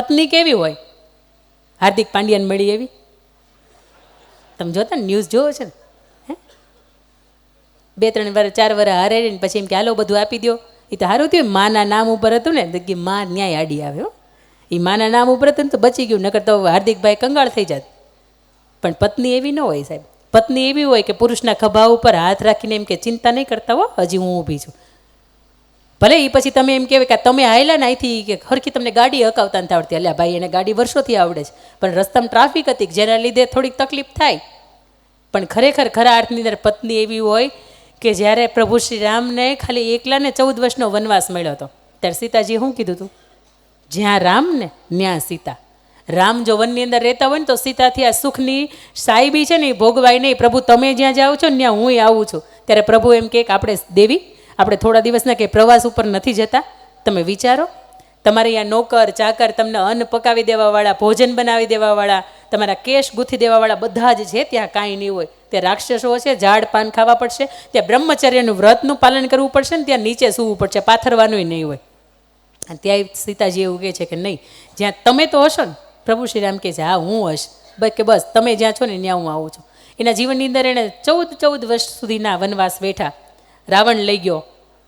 પત્ની કેવી હોય? હાર્દિક પાંડ્યાને મળી એવી? તમે જોતા ને ન્યૂઝ જોવો છે ને? બે, ત્રણ વાર, ચાર વાર હારે પછી એમ કે, હાલો, બધું આપી દો એ તો સારું થયું. માના નામ ઉપર હતું ને કે માં ન્યાય આડી આવ્યો એ માના નામ ઉપર હતું ને, તો બચી ગયું. નકર તો હાર્દિકભાઈ કંગાળ થઈ જાત. પણ પત્ની એવી ન હોય સાહેબ. પત્ની એવી હોય કે પુરુષના ખભા ઉપર હાથ રાખીને એમ કે ચિંતા નહીં કરતા હો. હજી હું ઊભી છું. ભલે એ પછી તમે એમ કહેવાય કે તમે આવેલા ને અહીંથી કે ખરખી તમને ગાડી હકાવતા નથી આવડતી. અલ્યા ભાઈ, એને ગાડી વર્ષોથી આવડે છે. પણ રસ્તામાં ટ્રાફિક હતી જેના લીધે થોડીક તકલીફ થાય. પણ ખરેખર ખરા અર્થની અંદર પત્ની એવી હોય કે જ્યારે પ્રભુ શ્રી રામને ખાલી એકલાને ચૌદ વર્ષનો વનવાસ મળ્યો હતો, ત્યારે સીતાજીએ શું કીધું હતું જ્યાં રામ ને, ત્યાં સીતા. રામ જો વનની અંદર રહેતા હોય ને તો સીતાથી આ સુખની સાહેબી છે ને એ ભોગવાય નહીં. પ્રભુ તમે જ્યાં જાઓ છો ત્યાં હું આવું છું. ત્યારે પ્રભુ એમ કે આપણે દેવી આપણે થોડા દિવસના કે પ્રવાસ ઉપર નથી જતા, તમે વિચારો. તમારે અહીંયા નોકર, ચાકર તમને અન્ન પકાવી દેવાવાળા, ભોજન બનાવી દેવાવાળા, તમારા કેશ ગૂંથી દેવાવાળા બધા જ છે, ત્યાં કાંઈ નહીં હોય. ત્યાં રાક્ષસો હશે, ઝાડ પાન ખાવા પડશે, ત્યાં બ્રહ્મચર્યનું વ્રતનું પાલન કરવું પડશે ને ત્યાં નીચે સૂવું પડશે પાથરવાનું નહીં હોય. અને ત્યાં સીતાજી એવું કહે છે કે નહીં, જ્યાં તમે તો હશો ને, પ્રભુ શ્રીરામ કહે છે, હા, હું હશ. બસ કે બસ, તમે જ્યાં છો ને ત્યાં હું આવું છું. એના જીવનની અંદર એણે ચૌદ ચૌદ વર્ષ સુધીના વનવાસ બેઠા રાવણ લઈ ગયો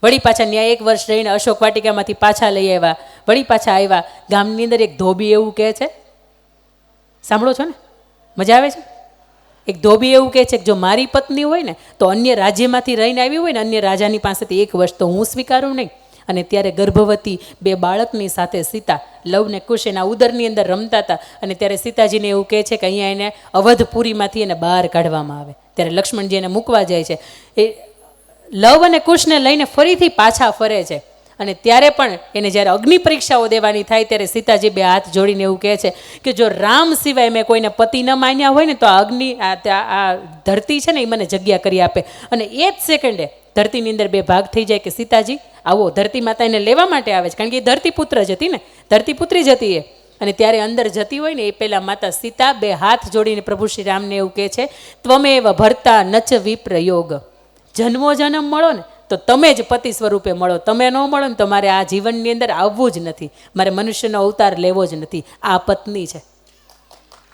વળી પાછા ન્યાય એક વર્ષ રહીને અશોક વાટિકામાંથી પાછા લઈ આવ્યા. વળી પાછા આવ્યા. ગામની અંદર એક ધોબી એવું કહે છે. સાંભળો છો ને? મજા આવે છે? એક ધોબી એવું કહે છે કે જો મારી પત્ની હોય ને, તો અન્ય રાજ્યમાંથી રહીને આવી હોય ને, અન્ય રાજાની પાસેથી એક વર્ષ તો હું સ્વીકારું નહીં. અને ત્યારે ગર્ભવતી બે બાળકની સાથે સીતા લવને કુશ એના ઉદરની અંદર રમતા હતા. અને ત્યારે સીતાજીને એવું કહે છે કે અહીંયા એને અવધપુરીમાંથી એને બહાર કાઢવામાં આવે. ત્યારે લક્ષ્મણજી એને મૂકવા જાય છે. એ લવ અને કુશને લઈને ફરીથી પાછા ફરે છે. અને ત્યારે પણ એને જ્યારે અગ્નિ પરીક્ષાઓ દેવાની થાય ત્યારે સીતાજી બે હાથ જોડીને એવું કહે છે કે જો રામ સિવાય મેં કોઈને પતિ ન માન્યા હોય ને તો આ અગ્નિ, આ ધરતી છે ને એ મને જગ્યા કરી આપે. અને એ જ સેકન્ડે ધરતીની અંદર બે ભાગ થઈ જાય કે સીતાજી આવો ધરતી માતા એને લેવા માટે આવે છે. કારણ કે એ ધરતી પુત્ર જ હતી ને. ધરતી પુત્રી જ હતી એ. અને ત્યારે અંદર જતી હોય ને એ પહેલાં માતા સીતા બે હાથ જોડીને પ્રભુ શ્રી રામને એવું કહે છે, ત્વમેવ ભરતા નચ વિપ્રયોગ. જન્મો જન્મ મળો ને, તો તમે જ પતિ સ્વરૂપે મળો. તમે ન મળો ને, તો મારે આ જીવનની અંદર આવવું જ નથી. મારે મનુષ્યનો અવતાર લેવો જ નથી. આ પત્ની છે.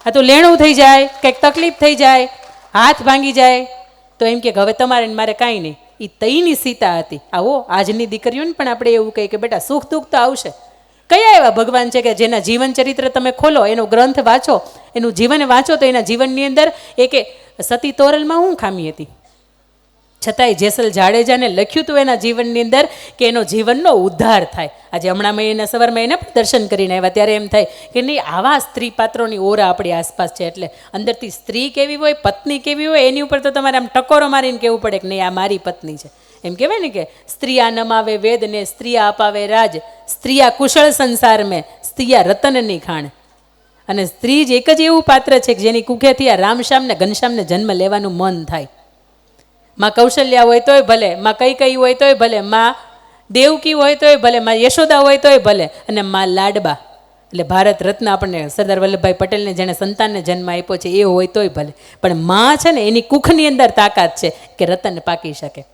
આ તો લેણું થઈ જાય, કંઈક તકલીફ થઈ જાય, હાથ ભાંગી જાય, તો એમ કે હવે તમારે મારે કાંઈ નહીં. એ તઈની સીતા હતી. આવો, આજની દીકરીઓને પણ આપણે એવું કહીએ કે બેટા, સુખ દુઃખ તો આવશે. કયા એવા ભગવાન છે કે જેના જીવન ચરિત્ર તમે ખોલો, એનો ગ્રંથ વાંચો, એનું જીવન વાંચો, તો એના જીવનની અંદર એ કે સતી તોરલમાં હું ખામી હતી? છતાંય જેસલ જાડેજાને લખ્યું હતું એના જીવનની અંદર કે એનો જીવનનો ઉદ્ધાર થાય. આજે હમણાં મેં એના સવારમાં એને પણ દર્શન કરીને આવ્યા, ત્યારે એમ થાય કે નહીં, આવા સ્ત્રી પાત્રોની ઓરા આપણી આસપાસ છે. એટલે અંદરથી સ્ત્રી કેવી હોય, પત્ની કેવી હોય, એની ઉપર તો તમારે આમ ટકોરો મારીને કહેવું પડે કે નહીં, આ મારી પત્ની છે. એમ કહેવાય ને કે સ્ત્રીયા નમાવે વેદ ને સ્ત્રીયા અપાવે રાજ સ્ત્રીયા કુશળ સંસાર મેં સ્ત્રીયા રતનની ખાણ. અને સ્ત્રી જ એક જ એવું પાત્ર છે કે જેની કુખેથી આ રામશ્યામ ને ઘનશ્યામને જન્મ લેવાનું મન થાય. માં કૌશલ્યા હોય તોય ભલે, માં કઈ કઈ હોય તોય ભલે, માં દેવકી હોય તોય ભલે, માં યશોદા હોય તોય ભલે અને માં લાડબા. એટલે ભારત રત્ન આપણને સરદાર વલ્લભભાઈ પટેલને જેણે સંતાનને જન્મ આપ્યો છે, એ હોય તોય ભલે. પણ માં છે ને, એની કુખની અંદર તાકાત છે કે રતન પાકી શકે.